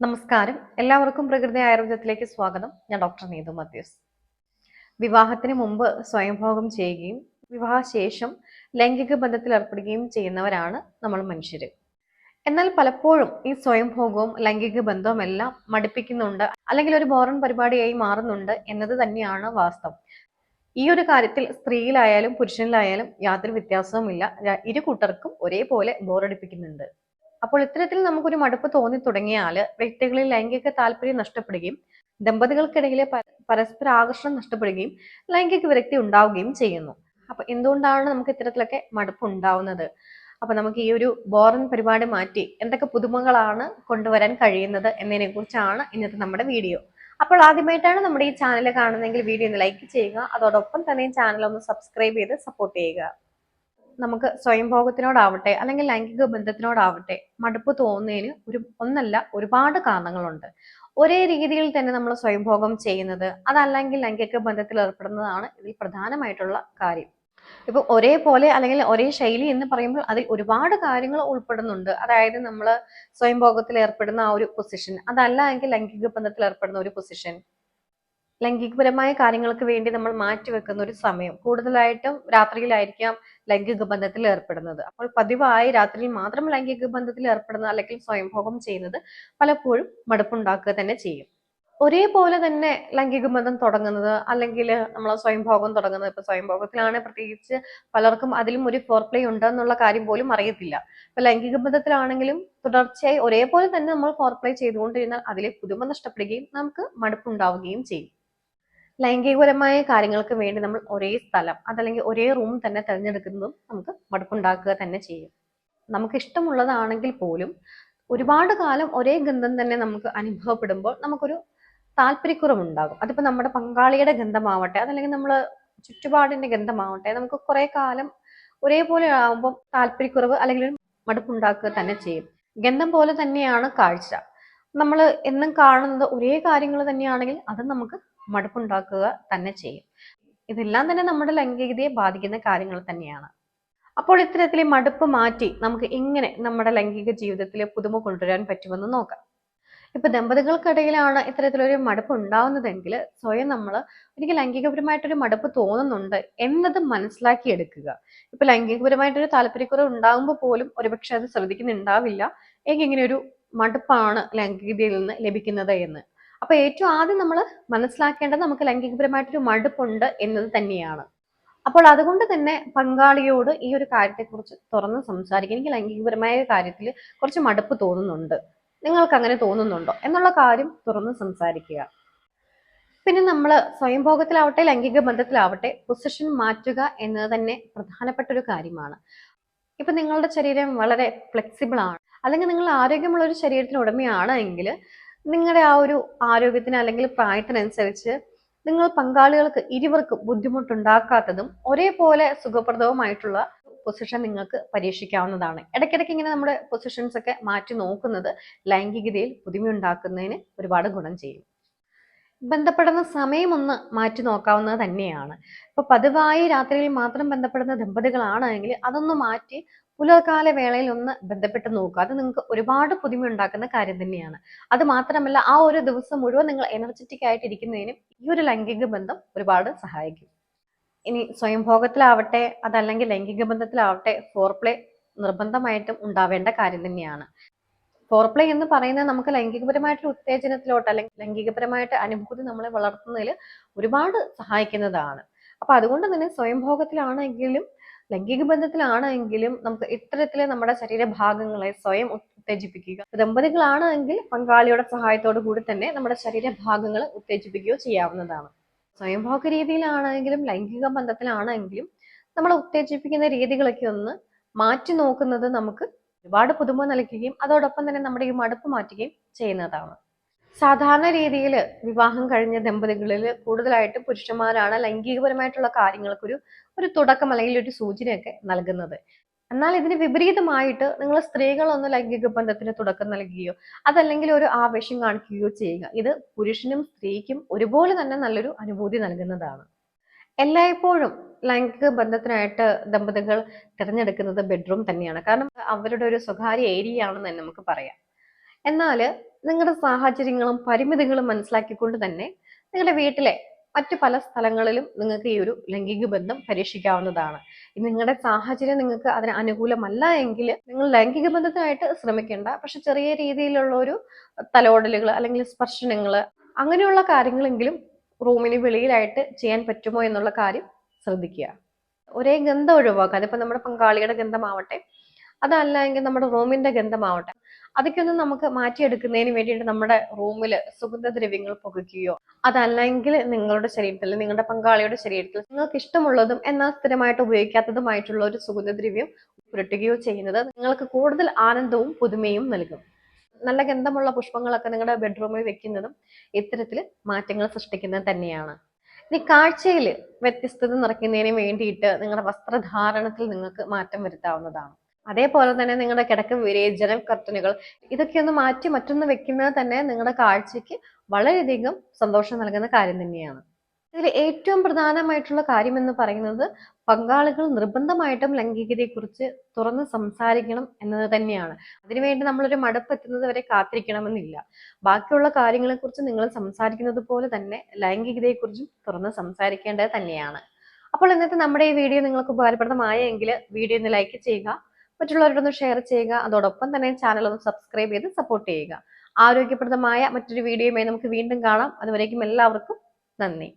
നമസ്കാരം. എല്ലാവർക്കും പ്രകൃതി ആയുർവേദത്തിലേക്ക് സ്വാഗതം. ഞാൻ ഡോക്ടർ നീതു മത്യൂസ്. വിവാഹത്തിന് മുമ്പ് സ്വയംഭോഗം ചെയ്യുകയും വിവാഹശേഷം ലൈംഗിക ബന്ധത്തിൽ ഏർപ്പെടുകയും ചെയ്യുന്നവരാണ് നമ്മൾ മനുഷ്യർ എന്നാൽ പലപ്പോഴും ഈ സ്വയംഭോഗവും ലൈംഗിക ബന്ധവും എല്ലാം മടുപ്പിക്കുന്നുണ്ട് അല്ലെങ്കിൽ ഒരു ബോറൻ പരിപാടിയായി മാറുന്നുണ്ട് എന്നത് തന്നെയാണ് വാസ്തവം. ഈ ഒരു കാര്യത്തിൽ സ്ത്രീയിലായാലും പുരുഷനിലായാലും യാതൊരു വ്യത്യാസവുമില്ല. ഇരു കൂട്ടർക്കും ഒരേപോലെ ബോറടിപ്പിക്കുന്നുണ്ട്. അപ്പോൾ ഇത്തരത്തിൽ നമുക്കൊരു മടുപ്പ് തോന്നി തുടങ്ങിയാൽ വ്യക്തികളിൽ ലൈംഗിക താല്പര്യം നഷ്ടപ്പെടുകയും ദമ്പതികൾക്കിടയിലെ പരസ്പര ആകർഷണം നഷ്ടപ്പെടുകയും ലൈംഗിക വിരക്തി ഉണ്ടാവുകയും ചെയ്യുന്നു. അപ്പൊ എന്തുകൊണ്ടാണ് നമുക്ക് ഇത്തരത്തിലൊക്കെ മടുപ്പ് ഉണ്ടാവുന്നത്? അപ്പൊ നമുക്ക് ഈ ഒരു ബോറൻ പരിപാടി മാറ്റി എന്തൊക്കെ പുതുമകളാണ് കൊണ്ടുവരാൻ കഴിയുന്നത് എന്നതിനെ കുറിച്ചാണ് ഇന്നത്തെ നമ്മുടെ വീഡിയോ. അപ്പോൾ ആദ്യമായിട്ടാണ് നമ്മുടെ ഈ ചാനൽ കാണുന്നതെങ്കിൽ വീഡിയോ ഒന്ന് ലൈക്ക് ചെയ്യുക അതോടൊപ്പം തന്നെ ചാനൽ ഒന്ന് സബ്സ്ക്രൈബ് ചെയ്ത് സപ്പോർട്ട് ചെയ്യുക. നമുക്ക് സ്വയംഭോഗത്തിനോടാവട്ടെ അല്ലെങ്കിൽ ലൈംഗിക ബന്ധത്തിനോടാവട്ടെ മടുപ്പ് തോന്നുന്നതിന് ഒരു ഒന്നല്ല ഒരുപാട് കാരണങ്ങളുണ്ട്. ഒരേ രീതിയിൽ തന്നെ നമ്മൾ സ്വയംഭോഗം ചെയ്യുന്നത് അതല്ലെങ്കിൽ ലൈംഗിക ബന്ധത്തിൽ ഏർപ്പെടുന്നതാണ് ഇതിൽ പ്രധാനമായിട്ടുള്ള കാര്യം. ഇപ്പൊ ഒരേപോലെ അല്ലെങ്കിൽ ഒരേ ശൈലി എന്ന് പറയുമ്പോൾ അതിൽ ഒരുപാട് കാര്യങ്ങൾ ഉൾപ്പെടുന്നുണ്ട്. അതായത് നമ്മൾ സ്വയംഭോഗത്തിൽ ഏർപ്പെടുന്ന ആ ഒരു പൊസിഷൻ അതല്ല എങ്കിൽ ലൈംഗിക ബന്ധത്തിൽ ഏർപ്പെടുന്ന ഒരു പൊസിഷൻ ലൈംഗികപരമായ കാര്യങ്ങൾക്ക് വേണ്ടി നമ്മൾ മാറ്റിവെക്കുന്ന ഒരു സമയം. കൂടുതലായിട്ടും രാത്രിയിലായിരിക്കാം ലൈംഗിക ബന്ധത്തിൽ ഏർപ്പെടുന്നത്. അപ്പോൾ പതിവായി രാത്രിയിൽ മാത്രം ലൈംഗിക ബന്ധത്തിൽ ഏർപ്പെടുന്ന അല്ലെങ്കിൽ സ്വയംഭോഗം ചെയ്യുന്നത് പലപ്പോഴും മടുപ്പുണ്ടാക്കുക തന്നെ ചെയ്യും. ഒരേപോലെ തന്നെ ലൈംഗിക ബന്ധം തുടങ്ങുന്നത് അല്ലെങ്കിൽ നമ്മൾ സ്വയംഭോഗം തുടങ്ങുന്നത്. ഇപ്പൊ സ്വയംഭോഗത്തിലാണ് പ്രത്യേകിച്ച് പലർക്കും അതിലും ഒരു ഫോർ പ്ലേ ഉണ്ടെന്നുള്ള കാര്യം പോലും അറിയത്തില്ല. ഇപ്പൊ ലൈംഗിക ബന്ധത്തിലാണെങ്കിലും തുടർച്ചയായി ഒരേപോലെ തന്നെ നമ്മൾ ഫോർ പ്ലേ ചെയ്തുകൊണ്ടിരുന്നാൽ അതിലെ പുതുമ നഷ്ടപ്പെടുകയും നമുക്ക് മടുപ്പുണ്ടാവുകയും ചെയ്യും. ലൈംഗികപരമായ കാര്യങ്ങൾക്ക് വേണ്ടി നമ്മൾ ഒരേ സ്ഥലം അതല്ലെങ്കിൽ ഒരേ റൂം തന്നെ തിരഞ്ഞെടുക്കുന്നതും നമുക്ക് മടുപ്പുണ്ടാക്കുക തന്നെ ചെയ്യും. നമുക്ക് ഇഷ്ടമുള്ളതാണെങ്കിൽ പോലും ഒരുപാട് കാലം ഒരേ ഗന്ധം തന്നെ നമുക്ക് അനുഭവപ്പെടുമ്പോൾ നമുക്കൊരു താല്പര്യക്കുറവുണ്ടാകും. അതിപ്പോ നമ്മുടെ പങ്കാളിയുടെ ഗന്ധമാവട്ടെ അതല്ലെങ്കിൽ നമ്മൾ ചുറ്റുപാടിന്റെ ഗന്ധമാവട്ടെ നമുക്ക് കുറെ കാലം ഒരേപോലെ ആവുമ്പോൾ താല്പര്യക്കുറവ് അല്ലെങ്കിൽ ഒരു മടുപ്പുണ്ടാക്കുക തന്നെ ചെയ്യും. ഗന്ധം പോലെ തന്നെയാണ് കാഴ്ച. നമ്മൾ എന്നും കാണുന്നത് ഒരേ കാര്യങ്ങൾ തന്നെയാണെങ്കിൽ അത് നമുക്ക് മടുപ്പുണ്ടാക്കുക തന്നെ ചെയ്യും. ഇതെല്ലാം തന്നെ നമ്മുടെ ലൈംഗികതയെ ബാധിക്കുന്ന കാര്യങ്ങൾ തന്നെയാണ്. അപ്പോൾ ഇത്തരത്തിലെ മടുപ്പ് മാറ്റി നമുക്ക് എങ്ങനെ നമ്മുടെ ലൈംഗിക ജീവിതത്തിൽ പുതുമ കൊണ്ടുവരാൻ പറ്റുമെന്ന് നോക്കാം. ഇപ്പൊ ദമ്പതികൾക്കിടയിലാണ് ഇത്തരത്തിലൊരു മടുപ്പ് ഉണ്ടാവുന്നതെങ്കിൽ സ്വയം നമ്മൾ എനിക്ക് ലൈംഗികപരമായിട്ടൊരു മടുപ്പ് തോന്നുന്നുണ്ട് എന്നത് മനസ്സിലാക്കിയെടുക്കുക. ഇപ്പൊ ലൈംഗികപരമായിട്ടൊരു താല്പര്യക്കുറവ് ഉണ്ടാകുമ്പോൾ പോലും ഒരുപക്ഷെ അത് ശ്രദ്ധിക്കുന്നുണ്ടാവില്ല. എനിക്ക് ഇങ്ങനെ ഒരു മടുപ്പാണ് ലൈംഗികതയിൽ നിന്ന് ലഭിക്കുന്നത് എന്ന്. അപ്പൊ ഏറ്റവും ആദ്യം നമ്മൾ മനസ്സിലാക്കേണ്ടത് നമുക്ക് ലൈംഗികപരമായിട്ടൊരു മടുപ്പുണ്ട് എന്നത് തന്നെയാണ്. അപ്പോൾ അതുകൊണ്ട് തന്നെ പങ്കാളിയോട് ഈ ഒരു കാര്യത്തെക്കുറിച്ച് തുറന്ന് സംസാരിക്കുക എനിക്ക് ലൈംഗികപരമായ കാര്യത്തിൽ കുറച്ച് മടുപ്പ് തോന്നുന്നുണ്ട്. നിങ്ങൾക്ക് അങ്ങനെ തോന്നുന്നുണ്ടോ? എന്നുള്ള കാര്യം തുറന്ന് സംസാരിക്കുക. പിന്നെ നമ്മൾ സ്വയംഭോഗത്തിലാവട്ടെ ലൈംഗിക ബന്ധത്തിലാവട്ടെ പൊസിഷൻ മാറ്റുക എന്നത് തന്നെ പ്രധാനപ്പെട്ട ഒരു കാര്യമാണ്. ഇപ്പൊ നിങ്ങളുടെ ശരീരം വളരെ ഫ്ലെക്സിബിൾ ആണ് അല്ലെങ്കിൽ നിങ്ങൾ ആരോഗ്യമുള്ള ഒരു ശരീരത്തിന് ഉടമയാണ് എങ്കിൽ നിങ്ങളുടെ ആ ഒരു ആരോഗ്യത്തിന് അല്ലെങ്കിൽ പ്രായത്തിനനുസരിച്ച് നിങ്ങൾ പങ്കാളികൾക്ക് ഇരുവർക്കും ബുദ്ധിമുട്ടുണ്ടാക്കാത്തതും ഒരേപോലെ സുഖപ്രദവുമായിട്ടുള്ള പൊസിഷൻ നിങ്ങൾക്ക് പരീക്ഷിക്കാവുന്നതാണ്. ഇടയ്ക്കിടയ്ക്ക് ഇങ്ങനെ നമ്മുടെ പൊസിഷൻസ് ഒക്കെ മാറ്റി നോക്കുന്നത് ലൈംഗികതയിൽ പുതുമയുണ്ടാക്കുന്നതിന് ഒരുപാട് ഗുണം ചെയ്യും. ബന്ധപ്പെടുന്ന സമയമൊന്ന് മാറ്റി നോക്കാവുന്നത് തന്നെയാണ്. ഇപ്പൊ പതിവായി രാത്രിയിൽ മാത്രം ബന്ധപ്പെടുന്ന ദമ്പതികളാണെങ്കിൽ അതൊന്ന് മാറ്റി പുലർക്കാല വേളയിൽ ഒന്ന് ബന്ധപ്പെട്ട് നോക്കുക. അത് നിങ്ങൾക്ക് ഒരുപാട് പുതുമ ഉണ്ടാക്കുന്ന കാര്യം തന്നെയാണ്. അത് മാത്രമല്ല ആ ഒരു ദിവസം മുഴുവൻ നിങ്ങൾ എനർജറ്റിക് ആയിട്ട് ഇരിക്കുന്നതിനും ഈ ഒരു ലൈംഗിക ബന്ധം ഒരുപാട് സഹായിക്കും. ഇനി സ്വയംഭോഗത്തിലാവട്ടെ അതല്ലെങ്കിൽ ലൈംഗിക ബന്ധത്തിലാവട്ടെ ഫോർപ്ലേ നിർബന്ധമായിട്ടും ഉണ്ടാവേണ്ട കാര്യം തന്നെയാണ്. ഫോർപ്ലേ എന്ന് പറയുന്നത് നമുക്ക് ലൈംഗികപരമായിട്ടുള്ള ഉത്തേജനത്തിലോട്ട് അല്ലെങ്കിൽ ലൈംഗികപരമായിട്ട് അനുഭൂതി നമ്മളെ വളർത്തുന്നതിൽ ഒരുപാട് സഹായിക്കുന്നതാണ്. അപ്പൊ അതുകൊണ്ട് തന്നെ സ്വയംഭോഗത്തിലാണെങ്കിലും ലൈംഗിക ബന്ധത്തിലാണെങ്കിലും നമുക്ക് ഇത്തരത്തിലെ നമ്മുടെ ശരീരഭാഗങ്ങളെ സ്വയം ഉത്തേജിപ്പിക്കുക. ദമ്പതികളാണെങ്കിൽ പങ്കാളിയുടെ സഹായത്തോടു കൂടി തന്നെ നമ്മുടെ ശരീരഭാഗങ്ങളെ ഉത്തേജിപ്പിക്കുകയോ ചെയ്യാവുന്നതാണ്. സ്വയംഭോഗ രീതിയിലാണെങ്കിലും ലൈംഗിക ബന്ധത്തിലാണെങ്കിലും നമ്മൾ ഉത്തേജിപ്പിക്കുന്ന രീതികളൊക്കെ ഒന്ന് മാറ്റി നോക്കുന്നത് നമുക്ക് ഒരുപാട് പുതുമ നൽകുകയും അതോടൊപ്പം തന്നെ നമ്മുടെ ഈ മടുപ്പ് മാറ്റുകയും ചെയ്യുന്നതാണ്. സാധാരണ രീതിയിൽ വിവാഹം കഴിഞ്ഞ ദമ്പതികളിൽ കൂടുതലായിട്ട് പുരുഷന്മാരാണ് ലൈംഗികപരമായിട്ടുള്ള കാര്യങ്ങൾക്കൊരു ഒരു തുടക്കം അല്ലെങ്കിൽ ഒരു സൂചനയൊക്കെ നൽകുന്നത്. എന്നാൽ ഇതിന് വിപരീതമായിട്ട് നിങ്ങൾ സ്ത്രീകളൊന്ന് ലൈംഗിക ബന്ധത്തിന് തുടക്കം നൽകുകയോ അതല്ലെങ്കിൽ ഒരു ആവേശം കാണിക്കുകയോ ചെയ്യുക. ഇത് പുരുഷനും സ്ത്രീക്കും ഒരുപോലെ തന്നെ നല്ലൊരു അനുഭൂതി നൽകുന്നതാണ്. എല്ലായ്പ്പോഴും ലൈംഗിക ബന്ധത്തിനായിട്ട് ദമ്പതികൾ തിരഞ്ഞെടുക്കുന്നത് ബെഡ്റൂം തന്നെയാണ്. കാരണം അവരുടെ ഒരു സ്വകാര്യ ഏരിയ ആണെന്ന് തന്നെ നമുക്ക് പറയാം. എന്നാൽ നിങ്ങളുടെ സാഹചര്യങ്ങളും പരിമിതികളും മനസ്സിലാക്കിക്കൊണ്ട് തന്നെ നിങ്ങളുടെ വീട്ടിലെ മറ്റു പല സ്ഥലങ്ങളിലും നിങ്ങൾക്ക് ഈ ഒരു ലൈംഗിക ബന്ധം പരീക്ഷിക്കാവുന്നതാണ്. നിങ്ങളുടെ സാഹചര്യം നിങ്ങൾക്ക് അതിന് അനുകൂലമല്ല എങ്കിൽ നിങ്ങൾ ലൈംഗിക ബന്ധത്തിനായിട്ട് ശ്രമിക്കേണ്ട. പക്ഷെ ചെറിയ രീതിയിലുള്ള ഒരു തലോടലുകൾ അല്ലെങ്കിൽ സ്പർശനങ്ങൾ അങ്ങനെയുള്ള കാര്യങ്ങളെങ്കിലും റൂമിന് വെളിയിലായിട്ട് ചെയ്യാൻ പറ്റുമോ എന്നുള്ള കാര്യം ശ്രദ്ധിക്കുക. ഒരേ ഗന്ധം ഒഴിവാക്കുക. അതിപ്പോ നമ്മുടെ പങ്കാളിയുടെ ഗന്ധമാവട്ടെ അതല്ല എങ്കിൽ നമ്മുടെ റൂമിന്റെ ഗന്ധമാവട്ടെ. അതൊക്കെ ഒന്ന് നമുക്ക് മാറ്റിയെടുക്കുന്നതിന് വേണ്ടിയിട്ട് നമ്മുടെ റൂമിൽ സുഗന്ധദ്രവ്യങ്ങൾ പുകയ്ക്കുകയോ അതല്ലെങ്കിൽ നിങ്ങളുടെ ശരീരത്തിൽ നിങ്ങളുടെ പങ്കാളിയുടെ ശരീരത്തിൽ നിങ്ങൾക്ക് ഇഷ്ടമുള്ളതും എന്നാൽ സ്ഥിരമായിട്ട് ഉപയോഗിക്കാത്തതുമായിട്ടുള്ള ഒരു സുഗന്ധദ്രവ്യം പുരട്ടുകയോ ചെയ്യുന്നത് നിങ്ങൾക്ക് കൂടുതൽ ആനന്ദവും പുതുമയും നൽകും. നല്ല ഗന്ധമുള്ള പുഷ്പങ്ങളൊക്കെ നിങ്ങളുടെ ബെഡ്റൂമിൽ വെക്കുന്നതും ഇത്തരത്തിൽ മാറ്റങ്ങൾ സൃഷ്ടിക്കുന്നത് തന്നെയാണ്. ഇനി കാഴ്ചയിൽ വ്യത്യസ്തത നിറയ്ക്കുന്നതിന് വേണ്ടിയിട്ട് നിങ്ങളുടെ വസ്ത്രധാരണത്തിൽ നിങ്ങൾക്ക് മാറ്റം വരുത്താവുന്നതാണ്. അതേപോലെ തന്നെ നിങ്ങളുടെ കിടക്ക വിരി ജനൽ കർട്ടനുകൾ ഇതൊക്കെ ഒന്ന് മാറ്റി മറ്റൊന്ന് വെക്കുന്നത് തന്നെ നിങ്ങളുടെ കാഴ്ചയ്ക്ക് വളരെയധികം സന്തോഷം നൽകുന്ന കാര്യം തന്നെയാണ്. ഇതിൽ ഏറ്റവും പ്രധാനമായിട്ടുള്ള കാര്യം എന്ന് പറയുന്നത് പങ്കാളികൾ നിർബന്ധമായിട്ടും ലൈംഗികതയെക്കുറിച്ച് തുറന്ന് സംസാരിക്കണം എന്നത് തന്നെയാണ്. അതിനുവേണ്ടി നമ്മളൊരു മടുപ്പ് എത്തുന്നത് വരെ കാത്തിരിക്കണമെന്നില്ല. ബാക്കിയുള്ള കാര്യങ്ങളെക്കുറിച്ച് നിങ്ങൾ സംസാരിക്കുന്നത് പോലെ തന്നെ ലൈംഗികതയെക്കുറിച്ചും തുറന്ന് സംസാരിക്കേണ്ടത് തന്നെയാണ്. അപ്പോൾ ഇന്നത്തെ നമ്മുടെ ഈ വീഡിയോ നിങ്ങൾക്ക് ഉപകാരപ്രദമായെങ്കിൽ വീഡിയോ ഒന്ന് ലൈക്ക് ചെയ്യുക മറ്റുള്ളവരോടൊന്ന് ഷെയർ ചെയ്യുക. അതോടൊപ്പം തന്നെ ചാനൽ ഒന്ന് സബ്സ്ക്രൈബ് ചെയ്ത് സപ്പോർട്ട് ചെയ്യുക. ആരോഗ്യപ്രദമായ മറ്റൊരു വീഡിയോയുമായി നമുക്ക് വീണ്ടും കാണാം. അതുവരേക്കും എല്ലാവർക്കും നന്ദി.